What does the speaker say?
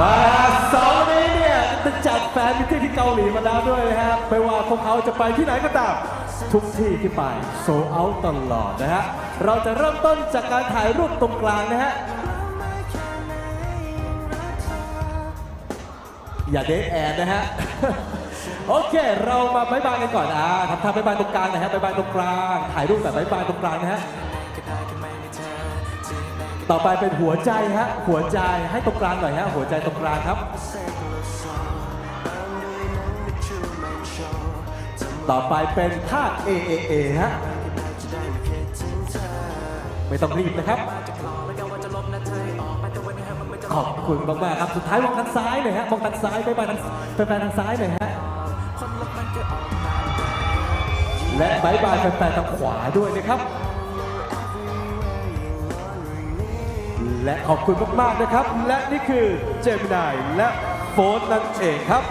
มาสองนี้เนี่ยจะจัดแฟนมิตรที่เกาหลีมาแล้วด้วยนะครับไม่ว่าพวกเขาจะไปที่ไหนก็ตาม ทุกที่ที่ไปโซเอาตลอดนะฮะเราจะเริ่มต้นจากการถ่ายรูปตรงกลางนะฮะอย่าเดทแอนนะฮะ โอเค เรามาบายบายกันก่อนอ่าทำท่าบายบายตรงกลางนะฮะบายบายตรงกลาง ถ่ายรูปแบบบายบายตรงกลางนะฮะ ต่อไปเป็นหัวใจฮะหัวใจให้ตรงกลางหน่อยฮะหัวใจตรงกลางครับ ต่อไปเป็นท่า A A A ฮะไม่ต้องรีบนะครับ ขอบคุณมากๆครับสุดท้ายมองทางซ้ายหน่อยฮะมองทางซ้ายไปไปทางแฟนๆทางซ้ายหน่อยฮะและบายบายแฟนๆทางขวาด้วยนะครับ และขอบคุณมาก ๆ นะครับ และนี่คือเจมินายและโฟนนั่นเองครับ